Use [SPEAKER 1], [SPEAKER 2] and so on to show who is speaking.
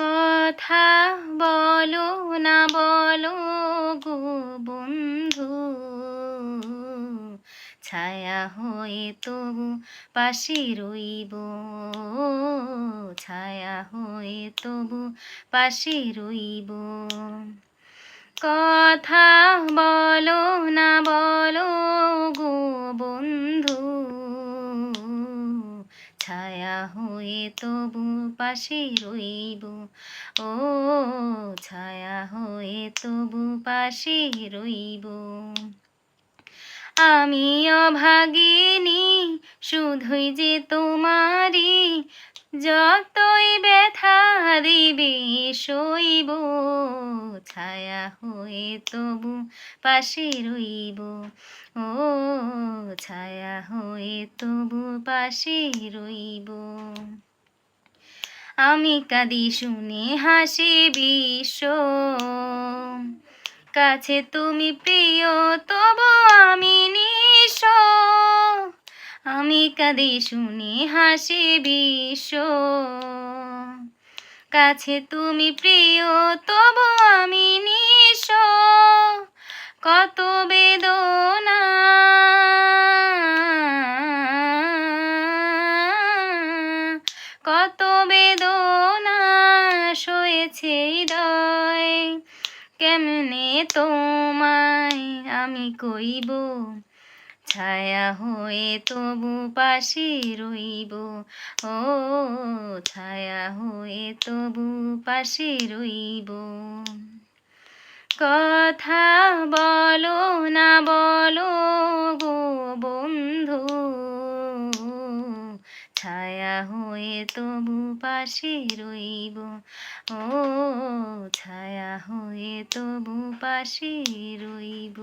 [SPEAKER 1] কথা বলো না বলো গো বন্ধু। ছায়া হয়ে তবু পাশে রইব। ছায়া হয়ে তবু পাশে রইব। কথা বলো না বলো গো বন্ধু। ছায়া হয়ে তবু পাশে রইব। ও ছায়া হয়ে তবু পাশে রইব। আমি অভাগিনী, শুধুই যে তোমারই, যতই ব্যথা দিবে সইব। ছায়া হয়ে তবু পাশে রইব। ও ছায়া হয়ে তবু পাশে রইব। আমি কাঁদি শুনে হাসি বিশ্ব। কাছে তুমি প্রিয়, তবু আমি নিঃস আমি কাঁদি শুনে হাসি বিশ্ব। কাছে তুমি প্রিয়, তবু আমি নিঃস কত বেদনা। কত হৃদয়। কেমনে তোমায় আমি কইব? ছায়া হয়ে তবু পাশে রইব। ও, ছায়া হয়ে তবু পাশে রইব। কথা বলো না বলো গো বন্ধু ছায়া হয়ে তবু পাশে রইব। ও ছায়া হয়ে তবু পাশে রইব।